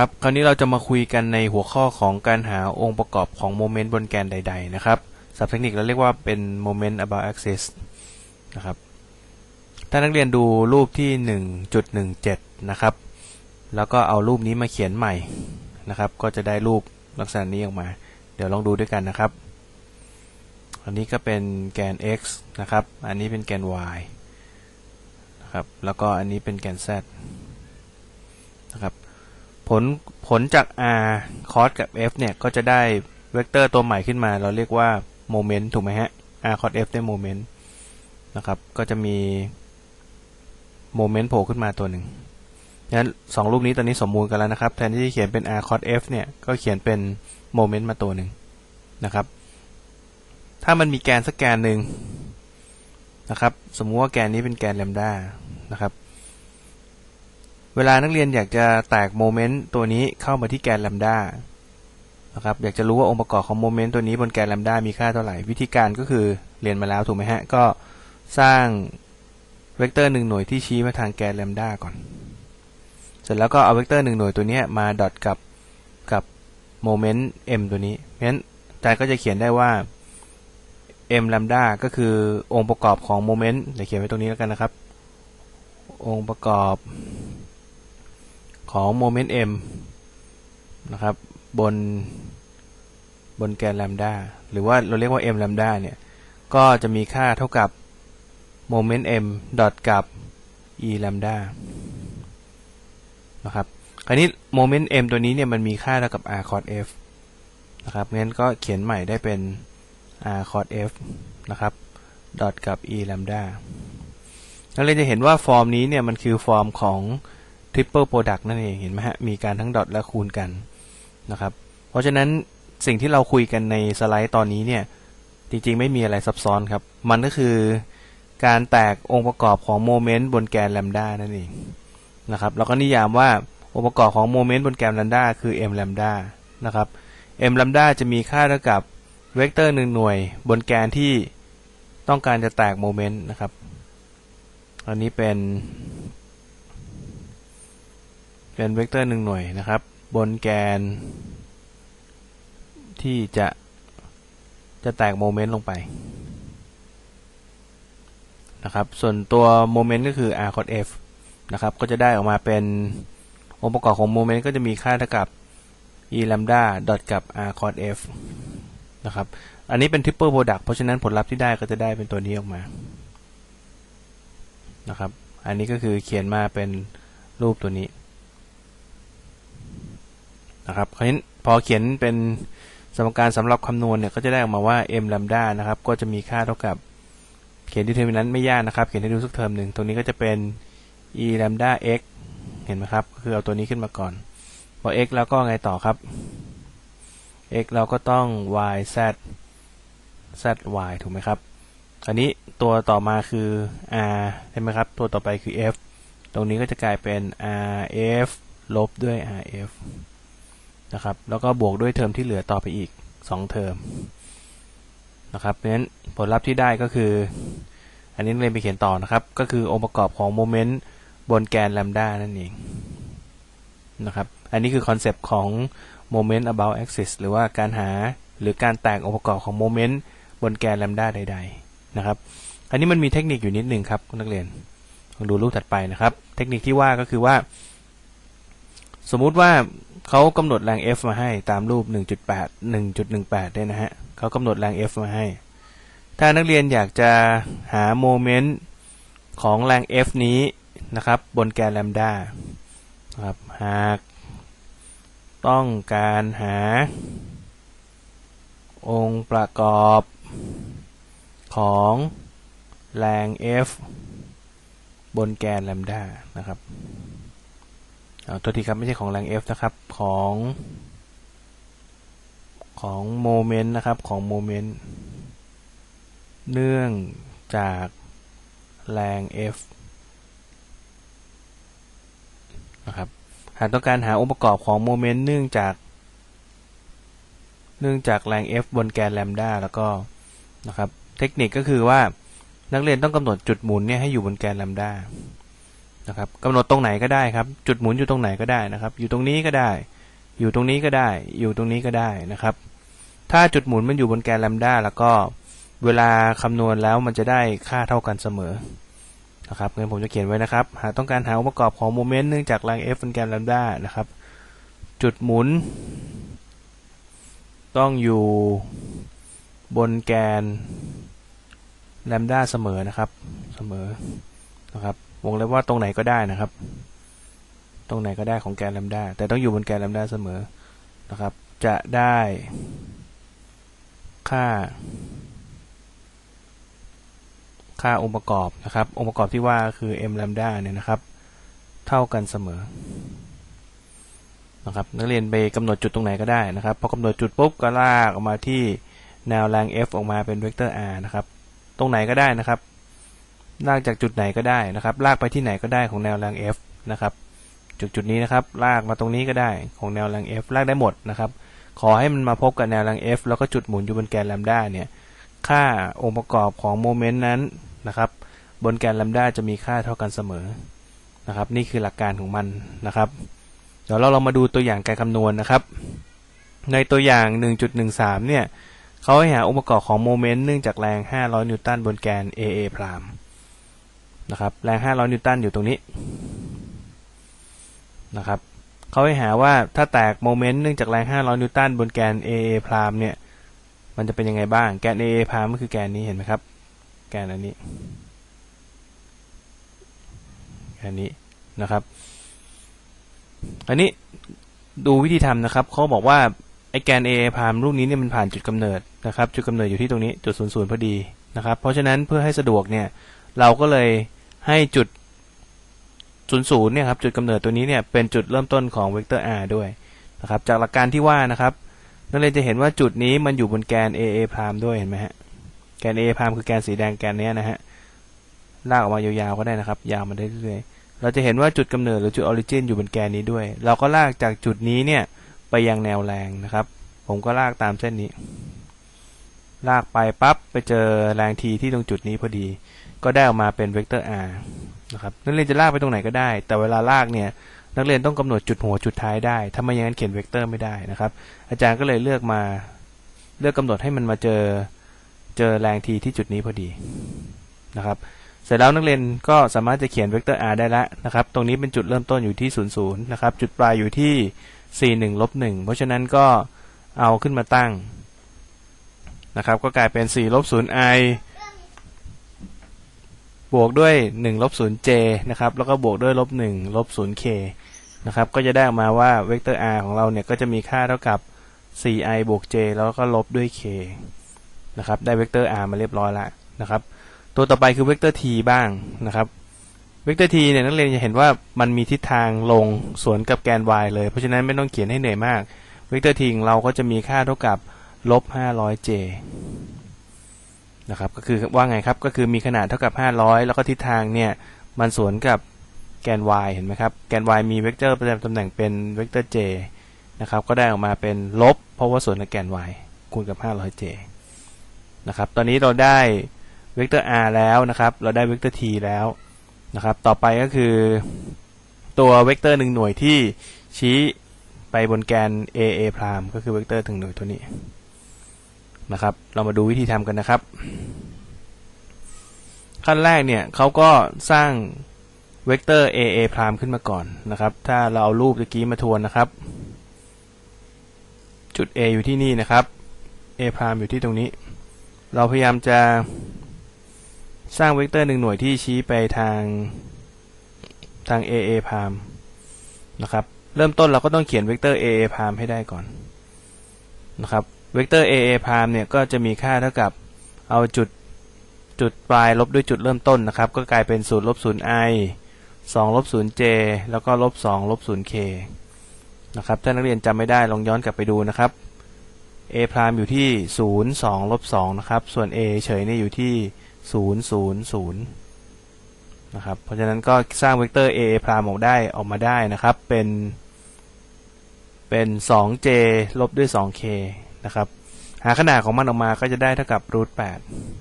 ครับคราวนี้เราจะมาคุยกันในหัวข้อของการหาองค์ประกอบของโมเมนต์บนแกนใด ๆ นะครับศัพท์เทคนิคเราเรียกว่าเป็น moment about axis นะครับถ้านักเรียนดูรูปที่ 1.17 นะครับ แล้วก็เอารูปนี้มาเขียนใหม่นะครับ ก็จะได้รูปลักษณะนี้ออกมา เดี๋ยวลองดูด้วยกันนะครับ อันนี้ก็เป็นแกน x นะครับ อันนี้เป็นแกน y นะครับ แล้วก็อันนี้เป็นแกน z นะครับ ผลผลจาก r cos กับ f เนี่ยก็จะได้เวกเตอร์ตัวใหม่ขึ้นมา เราเรียกว่าโมเมนต์ถูกไหมฮะ r cos f ได้โมเมนต์นะครับก็จะมีโมเมนต์โผล่ขึ้นมาตัวหนึ่งงั้นสองรูปนี้ตอนนี้สมมูลกันแล้วนะครับ แทนที่จะเขียนเป็น r cos f เนี่ยก็เขียนเป็นโมเมนต์มาตัวหนึ่งนะครับ ถ้ามันมีแกนสักแกนหนึ่งนะครับ สมมุติว่าแกนนี้เป็นแกนแลมด้านะครับ เวลานักเรียนอยากจะแตกโมเมนต์ตัวนี้เข้ามาที่แกนแลมด้านะครับอยากจะรู้ว่าองค์ประกอบของโมเมนต์ตัวนี้บนแกนแลมด้ามีค่าเท่าไหร่ วิธีการก็คือเรียนมาแล้วถูกไหมฮะ ก็สร้างเวกเตอร์หนึ่งหน่วยที่ชี้มาทางแกนแลมด้าก่อน เสร็จแล้วก็เอาเวกเตอร์หนึ่งหน่วยตัวนี้มาดอทกับกับโมเมนต์ m ตัวนี้เพราะฉะนั้นอาจารย์ก็จะเขียนได้ว่า m แลมด้าก็คือองค์ประกอบของโมเมนต์เดี๋ยวเขียนไว้ตรงนี้แล้วกันนะครับ องค์ประกอบ ของโมเมนต์ m นะครับ บนบนแกนแลมด้าหรือว่าเราเรียกว่า m แลมด้าเนี่ย ก็จะมีค่าเท่ากับโมเมนต์ m ดอทกับ e แลมด้านะครับ คราวนี้โมเมนต์ m ตัวนี้เนี่ยมันมีค่าเท่ากับ r cos f นะครับงั้นก็เขียนใหม่ได้เป็น r cos f นะครับดอทกับ e แลมด้านักเรียนจะเห็นว่าฟอร์มนี้เนี่ยมันคือฟอร์มของ triple product นั่นเองเห็นไหมฮะ มีการทั้งดอทและคูณกันนะครับ เพราะฉะนั้นสิ่งที่เราคุยกันในสไลด์ตอนนี้เนี่ย จริงๆ ไม่มีอะไรซับซ้อนครับ มันก็คือการแตกองค์ประกอบของโมเมนต์บนแกนแลมด้านั่นเองนะครับแล้วก็นิยามว่าองค์ประกอบของโมเมนต์บนแกนแลมด้าคือ m แลมด้านะครับ m แลมด้าจะมีค่าเท่ากับเวกเตอร์หนึ่งหน่วยบนแกนที่ต้องการจะแตกโมเมนต์นะครับ อันนี้เป็น เป็นเวกเตอร์หนึ่งหน่วยนะครับ บนแกน ที่จะจะแตกโมเมนต์ลงไปนะครับ ส่วนตัวโมเมนต์ก็คือ r cos f นะครับ ก็จะได้ออกมาเป็นองค์ประกอบของโมเมนต์ก็จะมีค่าเท่ากับ e lambda ดอทกับ r cos f นะครับ อันนี้เป็น triple product เพราะฉะนั้นผลลัพธ์ที่ได้ก็จะได้เป็นตัวนี้ออกมา นะครับ อันนี้ก็คือเขียนมาเป็นรูปตัวนี้ นะครับคราวนี้พอเขียนเป็นสมการสำหรับคำนวณเนี่ยก็จะได้ออกมาว่า m lambda นะครับก็จะมีค่าเท่ากับเขียนดีเทอร์มินันต์ไม่ยากนะครับ เขียนให้ดูสักเทอมหนึ่งตรงนี้ก็จะเป็น e lambda x เห็นไหมครับคือเอาตัวนี้ขึ้นมาก่อนพอ x แล้วก็ไงต่อครับ x เราก็ต้อง y z z y ถูกไหมครับอันนี้ตัวต่อมาคือ r ใช่ไหมครับ ตัวต่อไปคือ f ตรงนี้ก็จะกลายเป็น r f ลบด้วย r f นะครับ แล้วก็บวกด้วยเทอมที่เหลือต่อไปอีก 2 เทอมนะครับเพราะฉะนั้นผลลัพธ์ที่ได้ก็คือ อันนี้เรียนไปเขียนต่อนะครับ ก็คือองค์ประกอบของโมเมนต์บนแกนแลมด้านั่นเองนะครับ อันนี้คือคอนเซปต์ของ moment about axis หรือว่าการหาหรือการแตกองค์ประกอบของโมเมนต์บนแกนแลมด้าใด ๆนะครับ อันนี้มันมีเทคนิคอยู่นิดหนึ่งครับนักเรียนลองดูรูปถัดไปนะครับ เทคนิคที่ว่าก็คือว่า สมมุติว่า เขากำหนดแรง F มาให้ตามรูป 1.8 1.18ได้นะฮะเขากำหนดแรง F มาให้ ถ้านักเรียนอยากจะหาโมเมนต์ของแรง F นี้นะครับ บนแกนแลมดาครับหากต้องการหา องค์ประกอบของแรง F บนแกนแลมดานะครับ ตัวทีครับไม่ใช่ของแรง F นะครับของของโมเมนต์นะครับของโมเมนต์เนื่องจากแรง F นะครับหากต้องการหาองค์ประกอบของโมเมนต์เนื่องจาก เนื่องจากแรง F บนแกนแลมด้าแล้วก็นะครับเทคนิคก็คือว่านักเรียนต้องกำหนดจุดหมุนเนี่ยให้อยู่บนแกนแลมด้า นะครับกำหนดตรงไหนก็ได้ครับ จุดหมุนอยู่ตรงไหนก็ได้นะครับ อยู่ตรงนี้ก็ได้ อยู่ตรงนี้ก็ได้ อยู่ตรงนี้ก็ได้นะครับ ถ้าจุดหมุนมันอยู่บนแกนแลมด้าแล้วก็เวลาคำนวณแล้วมันจะได้ค่าเท่ากันเสมอนะครับงั้นผมจะเขียนไว้นะครับ หากต้องการหาองค์ประกอบของโมเมนต์เนื่องจากแรง F บนแกนแลมด้านะครับ จุดหมุน ต้องอยู่บนแกนแลมด้าเสมอนะครับ เสมอนะครับ วงเล็บว่าตรงไหนก็ได้นะครับ ตรงไหนก็ได้ของแกนแลมด้าแต่ต้องอยู่บนแกนแลมด้าเสมอนะครับ จะได้ค่า ค่าองค์ประกอบนะครับ องค์ประกอบที่ว่าคือ m แลมด้าเนี่ยนะครับ เท่ากันเสมอนะครับนักเรียนไปกำหนดจุดตรงไหนก็ได้นะครับพอกำหนดจุดปุ๊บก็ลากออกมาที่แนวแรง f ออกมาเป็นเวกเตอร์ r นะครับ ตรงไหนก็ได้นะครับ ลากจากจุดไหนก็ได้นะครับ ลากไปที่ไหนก็ได้ของแนวแรง f นะครับ จุดจุดนี้นะครับ ลากมาตรงนี้ก็ได้ของแนวแรง f ลากได้หมดนะครับ ขอให้มันมาพบกับแนวแรง f แล้วก็จุดหมุนอยู่บนแกนแลมด้าเนี่ย ค่าองค์ประกอบของโมเมนต์นั้นนะครับ บนแกนแลมด้าจะมีค่าเท่ากันเสมอนะครับ นี่คือหลักการของมันนะครับ เดี๋ยวเราลองมาดูตัวอย่างการคำนวณนะครับ ในตัวอย่าง 1.13 เนี่ยเขาให้หาองค์ประกอบของโมเมนต์เนื่องจากแรง 500 นิวตันบนแกน AA พราม นะครับแรง 500 นิวตันอยู่ตรงนี้นะครับเขาให้หาว่าถ้าแตกโมเมนต์เนื่องจากแรง 500 นิวตันบนแกน AA พรามเนี่ยมันจะเป็นยังไงบ้างแกน AA พรามก็คือแกนนี้เห็นไหมครับ แกนอันนี้แกนนี้นะครับ อันนี้ดูวิธีทำนะครับเขาบอกว่าไอแกน AA พรามลูกนี้เนี่ยมันผ่านจุดกำเนิดนะครับ จุดกำเนิดอยู่ที่ตรงนี้จุดศูนย์ศูนย์พอดีนะครับ เพราะฉะนั้นเพื่อให้สะดวกเนี่ยเราก็เลย ให้จุดศูนย์ศูนย์เนี่ยครับจุดกำเนิดตัวนี้เนี่ยเป็นจุดเริ่มต้นของเวกเตอร์ r ด้วยนะครับจากหลักการที่ว่านะครับนักเรียนจะเห็นว่าจุดนี้มันอยู่บนแกน AA พรามด้วยเห็นไหมฮะแกน AA พรามคือแกนสีแดงแกนนี้นะฮะลากออกมายาวๆก็ได้นะครับ ยาวมาได้เรื่อยๆเราจะเห็นว่าจุดกำเนิดหรือจุดออริจินอยู่บนแกนนี้ด้วย เราก็ลากจากจุดนี้เนี่ยไปยังแนวแรงนะครับ ผมก็ลากตามเส้นนี้ ลากไปปั๊บไปเจอแรงทีที่ตรงจุดนี้พอดี ก็ได้ออกมาเป็นเวกเตอร์ r นะครับนักเรียนจะลากไปตรงไหนก็ได้ แต่เวลาลากเนี่ยนักเรียนต้องกำหนดจุดหัวจุดท้ายได้ถ้าไม่อย่างนั้นเขียนเวกเตอร์ไม่ได้นะครับ อาจารย์ก็เลยเลือกมาเลือกกำหนดให้มันมาเจอเจอแรงทีที่จุดนี้พอดีนะครับเสร็จแล้วนักเรียนก็สามารถจะเขียนเวกเตอร์ r ได้แล้วนะครับ ตรงนี้เป็นจุดเริ่มต้นอยู่ที่ 0 0นะครับจุดปลายอยู่ที่ 4 1ลบ1เพราะฉะนั้นก็เอาขึ้นมาตั้งนะครับก็กลายเป็น4ลบ0 i บวกด้วย1ลบ 0 j นะครับ แล้วก็บวกด้วยลบ1ลบ 0 k นะครับ ก็จะได้ออกมาว่าเวกเตอร์ r ของเราเนี่ยก็จะมีค่าเท่ากับ 4i บวก j แล้วก็ลบด้วย k นะครับ ได้เวกเตอร์ r มาเรียบร้อยล้วนะครับ ตัวต่อไปคือเวกเตอร์ t บ้างนะครับเวกเตอร์ t เนี่ยนักเรียนจะเห็นว่ามันมีทิศทางลงสวนกับแกน y เลย เพราะฉะนั้นไม่ต้องเขียนให้เหนื่อยมาก เวกเตอร์ t ของเราก็จะมีค่าเท่ากับลบ 500j นะครับก็คือว่าไงครับก็คือมีขนาดเท่ากับ 500 แล้วก็ทิศทางเนี่ยมันสวนกับแกน y เห็นไหมครับแกน y มีเวกเตอร์ประจำตำแหน่งเป็นเวกเตอร์ j นะครับก็ได้ออกมาเป็นลบ เพราะว่าสวนกับแกน y คูณกับ 500j นะครับตอนนี้เราได้เวกเตอร์ r แล้วนะครับเราได้เวกเตอร์ t แล้วนะครับต่อไปก็คือ ตัวเวกเตอร์หนึ่งหน่วยที่ชี้ไปบนแกน aa พรามก็คือเวกเตอร์ถึงหน่วยตัวนี้ นะครับ เรามาดูวิธีทำกันนะครับ ขั้นแรกเนี่ยเขาก็สร้างเวกเตอร์ aa พรามขึ้นมาก่อนนะครับ ถ้าเราเอารูปตะกี้มาทวนนะครับ จุด a อยู่ที่นี่นะครับ a พรามอยู่ที่ตรงนี้ เราพยายามจะสร้างเวกเตอร์หนึ่งหน่วยที่ชี้ไปทางทาง aa พรามนะครับ เริ่มต้นเราก็ต้องเขียนเวกเตอร์ aa พรามให้ได้ก่อนนะครับ เวกเตอร์ aa พรามเนี่ยก็จะมีค่าเท่ากับเอาจุดจุดปลายลบด้วยจุดเริ่มต้นนะครับ ก็กลายเป็น0ลบ0 i 2ลบ0 j แล้วก็ลบ2ลบ0 k นะครับถ้านักเรียนจำไม่ได้ลองย้อนกลับไปดูนะครับ a พรามอยู่ที่ 0 2ลบ2นะครับ ส่วน a เฉยเนี่ยอยู่ที่ 0 0 0นะครับเพราะฉะนั้นก็สร้างเวกเตอร์ a พรามออกได้ออกมาได้นะครับเป็นเป็น 2j ลบด้วย 2k นะครับ หาขนาดของมันออกมาก็จะได้เท่ากับรูท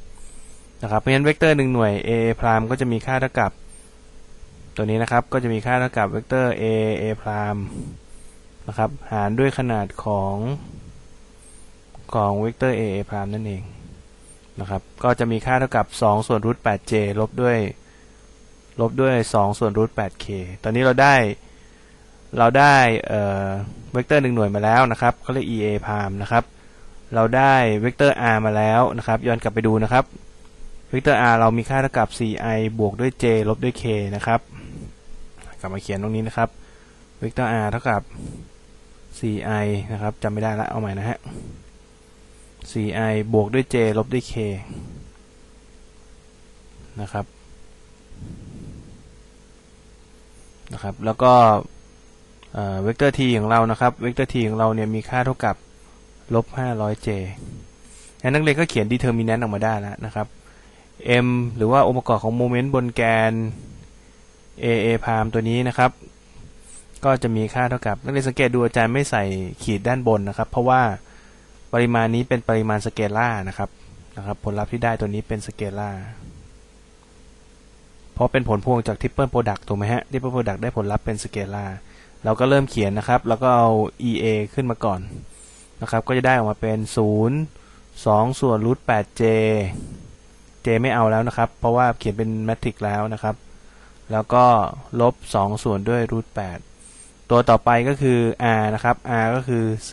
8นะครับเพราะฉะนั้นเวกเตอร์หนึ่งหน่วย a พรามก็จะมีค่าเท่ากับ ตัวนี้นะครับก็จะมีค่าเท่ากับเวกเตอร์ a a พรามนะครับหารด้วยขนาดของของเวกเตอร์ a a พรามนั่นเองนะครับก็จะมีค่าเท่ากับ 2 ส่วนรูท 8j ลบด้วยลบด้วย 2 ส่วนรูท 8k ตอนนี้เราได้ เราได้เวกเตอร์หนึ่งหน่วยมาแล้วนะครับเขาเรียก ea พรามนะครับเราได้เวกเตอร์ r มาแล้วนะครับ ย้อนกลับไปดูนะครับเวกเตอร์ r เรามีค่าเท่ากับ 4i บวกด้วย j ลบด้วย k นะครับ กลับมาเขียนตรงนี้นะครับเวกเตอร์ r เท่ากับ 4i นะครับจำไม่ได้ละเอาใหม่นะฮะ 4i บวกด้วย j ลบด้วย k นะครับนะครับ แล้วก็ เวกเตอร์ t ของเรานะครับเวกเตอร์ t ของเราเนี่ยมีค่าเท่ากับลบ 500j งั้นนักเรียนก็เขียน determinant ออกมาได้แล้วนะครับ m หรือว่าองค์ประกอบของโมเมนต์บนแกน a a พามตัวนี้นะครับ ก็จะมีค่าเท่ากับ นักเรียนสังเกตดูอาจารย์ไม่ใส่ขีดด้านบนนะครับ เพราะว่าปริมาณนี้เป็นปริมาณสเกลาร์นะครับนะครับ ผลลัพธ์ที่ได้ตัวนี้เป็นสเกลาร์เพราะเป็นผลพวงจากทริปเปิลโปรดักต์ถูกไหมฮะทริปเปิลโปรดักต์ได้ผลลัพธ์เป็นสเกลาร์ เราก็เริ่มเขียนนะครับ แล้วก็เอา ea ขึ้นมาก่อนนะครับ ก็จะได้ออกมาเป็น 0 2 ส่วนรูท 8j j ไม่เอาแล้วนะครับ เพราะว่าเขียนเป็นแมทริกแล้วนะครับ แล้วก็ลบ 2 ส่วนด้วยรูท 8 ตัวต่อไปก็คือ r นะครับ r ก็คือ c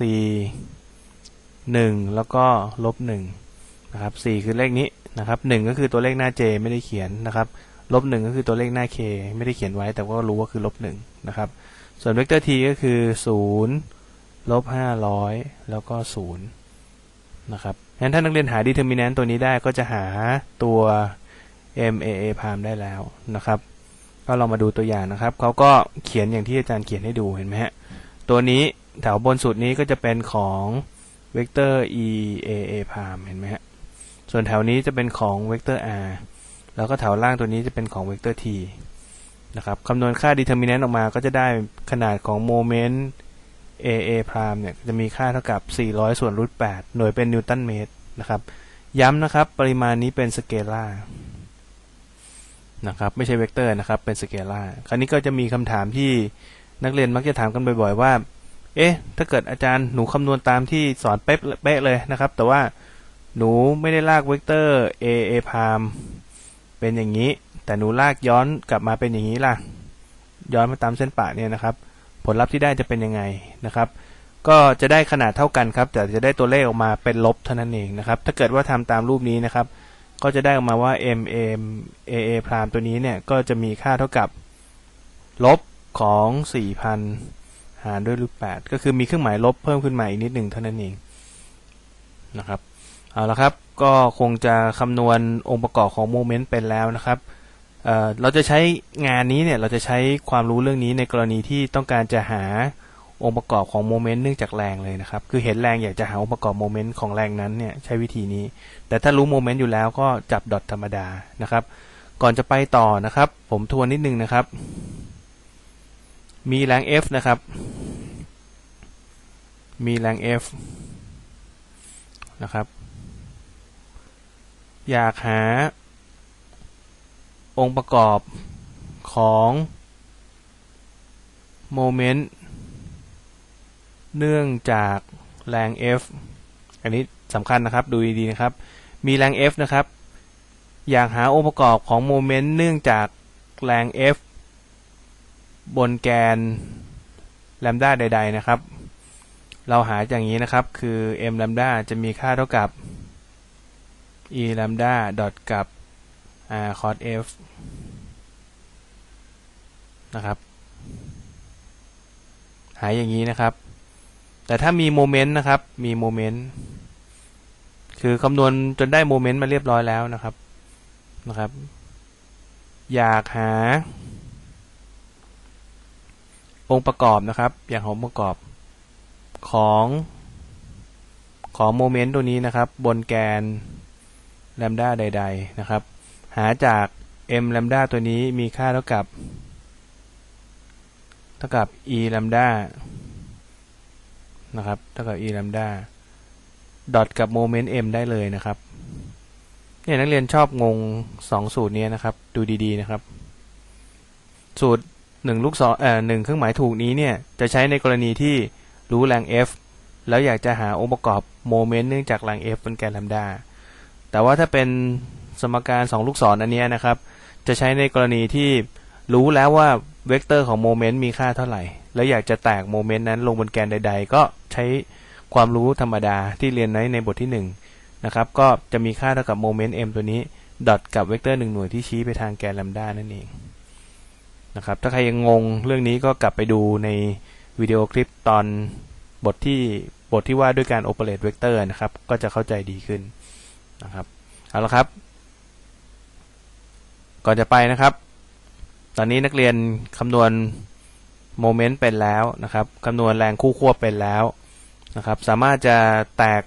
1 แล้วก็ลบ1นะครับ 4 คือเลขนี้นะครับ1ก็คือตัวเลขหน้า j ไม่ได้เขียนนะครับ ลบ1ก็คือตัวเลขหน้า k ไม่ได้เขียนไว้ แต่ก็รู้ว่าคือลบ1นะครับ ส่วนเวกเตอร์ t ก็คือ 0 ลบ 500 แล้วก็ 0 นะครับงั้นถ้านักเรียนหา determinant ตัวนี้ได้ก็จะหาตัว MAA พามได้แล้วนะครับ ก็ลองมาดูตัวอย่างนะครับ เขาก็เขียนอย่างที่อาจารย์เขียนให้ดูเห็นไหมฮะ ตัวนี้แถวบนสุดนี้ก็จะเป็นของเวกเตอร์ EAA พามเห็นไหมฮะ ส่วนแถวนี้จะเป็นของเวกเตอร์ R แล้วก็แถวล่างตัวนี้จะเป็นของเวกเตอร์ T นะครับคำนวณค่า determinant ออกมาก็จะได้ขนาดของโมเมนต์ AA พรามเนี่ยจะมีค่าเท่ากับ 400 ส่วนรูท8หน่วยเป็นนิวตันเมตรนะครับ ย้ำนะครับปริมาณนี้เป็นสเกลาร์นะครับไม่ใช่เวกเตอร์นะครับเป็นสเกลาร์คราวนี้ก็จะมีคำถามที่นักเรียนมักจะถามกันบ่อยๆว่า เอ๊ะ ถ้าเกิดอาจารย์หนูคำนวณตามที่สอนเป๊ะเป๊ะเลยนะครับ แต่ว่าหนูไม่ได้ลากเวกเตอร์ AA พรามเป็นอย่างนี้ แต่หนูลากย้อนกลับมาเป็นอย่างนี้ล่ะ ย้อนมาตามเส้นปะเนี่ยนะครับ ผลลัพธ์ที่ได้จะเป็นยังไงนะครับ ก็จะได้ขนาดเท่ากันครับ แต่จะได้ตัวเลขออกมาเป็นลบเท่านั้นเองนะครับ ถ้าเกิดว่าทำตามรูปนี้นะครับ ก็จะได้ออกมาว่า m m a a พรามตัวนี้เนี่ยก็จะมีค่าเท่ากับลบของ4,000หารด้วยรูท8ก็คือมีเครื่องหมายลบเพิ่มขึ้นมาอีกนิดหนึ่งเท่านั้นเองนะครับเอาละครับก็คงจะคำนวณองค์ประกอบของโมเมนต์เป็นแล้วนะครับ เราจะใช้งานนี้เนี่ยเราจะใช้ความรู้เรื่องนี้ในกรณีที่ต้องการจะหาองค์ประกอบของโมเมนต์เนื่องจากแรงเลยนะครับ คือเห็นแรงอยากจะหาองค์ประกอบโมเมนต์ของแรงนั้นเนี่ยใช้วิธีนี้ แต่ถ้ารู้โมเมนต์อยู่แล้วก็จับดอทธรรมดานะครับ ก่อนจะไปต่อนะครับ ผมทวนนิดนึงนะครับ มีแรง F นะครับ มีแรง F นะครับ อยากหา องค์ประกอบของโมเมนต์เนื่องจากแรง F อันนี้สำคัญนะครับดูดีๆนะครับ มีแรง F นะครับ อยากหาองค์ประกอบของโมเมนต์เนื่องจากแรง F บนแกนแลมด้าใด ๆ นะครับ เราหาอย่างนี้นะครับ คือ m แลมด้าจะมีค่าเท่ากับ e แลมด้าดอทกับ r cos f นะครับ หายอย่างนี้นะครับ แต่ถ้ามีโมเมนต์นะครับ มีโมเมนต์คือคำนวณจนได้โมเมนต์มาเรียบร้อยแล้วนะครับนะครับ อยากหา องค์ประกอบนะครับ อย่างองค์ประกอบของของโมเมนต์ตัวนี้นะครับ บนแกนแลมด้าใด ๆ นะครับ หาจาก m แลมดาตัวนี้มีค่าเท่ากับ เท่ากับ e ลัมดานะครับ เท่ากับ e ลัมดาดอทกับโมเมนต์ m ได้เลยนะครับ เนี่ยนักเรียนชอบงงสองสูตรนี้นะครับ ดูดีๆนะครับ สูตรหนึ่งลูกศรเอ่อหนึ่งเครื่องหมายถูกนี้เนี่ย จะใช้ในกรณีที่รู้แรง F แล้วอยากจะหาองค์ประกอบโมเมนต์เนื่องจากแรง F บนแกนลัมดาแต่ว่าถ้าเป็น สมการสองลูกศรอันนี้นะครับ จะใช้ในกรณีที่รู้แล้วว่าเวกเตอร์ของโมเมนต์มีค่าเท่าไหร่ แล้วอยากจะแตกโมเมนต์นั้นลงบนแกนใด ๆ ก็ใช้ความรู้ธรรมดาที่เรียนไว้ในบทที่1นะครับ ก็จะมีค่าเท่ากับโมเมนต์ m ตัวนี้ดอทกับเวกเตอร์หนึ่งหน่วยที่ชี้ไปทางแกนลัมดานั่นเองนะครับ ถ้าใครยังงงเรื่องนี้ก็กลับไปดูในวิดีโอคลิปตอนบทที่บทที่ว่าด้วยการโอเปเรตเวกเตอร์นะครับ ก็จะเข้าใจดีขึ้นนะครับ เอาละครับ ก่อนจะไปนะครับ ตอนนี้นักเรียนคำนวณโมเมนต์เป็นแล้วนะครับคำนวณแรงคู่ควบเป็นแล้วนะครับ สามารถจะแตก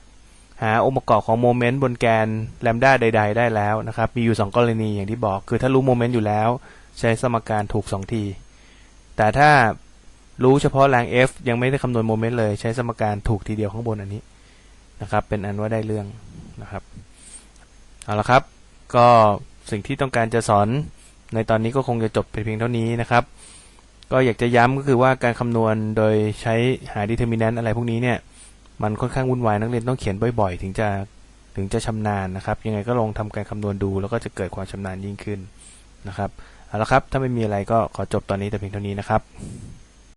หาองค์ประกอบของโมเมนต์บนแกนแลมด้าใด ๆ ได้แล้วนะครับ มีอยู่ 2 กรณีอย่างที่บอก คือถ้ารู้โมเมนต์อยู่แล้ว ใช้สมการถูก 2 ที แต่ถ้ารู้เฉพาะแรง F ยังไม่ได้คำนวณโมเมนต์เลย ใช้สมการถูกทีเดียวข้างบนอันนี้นะครับ เป็นอันว่าได้เรื่องนะครับ เอาละครับ ก็ สิ่งที่ต้องการจะสอนในตอนนี้ก็คงจะจบไปเพียงเท่านี้นะครับ ก็อยากจะย้ำก็คือว่าการคำนวณโดยใช้หา determinant อะไรพวกนี้เนี่ย มันค่อนข้างวุ่นวายนักเรียนต้องเขียนบ่อยๆ ถึงจะถึงจะชำนาญนะครับ ยังไงก็ลองทำการคำนวณดู แล้วก็จะเกิดความชำนาญยิ่งขึ้นนะครับเอาละครับ ถ้าไม่มีอะไรก็ขอจบตอนนี้แต่เพียงเท่านี้นะครับ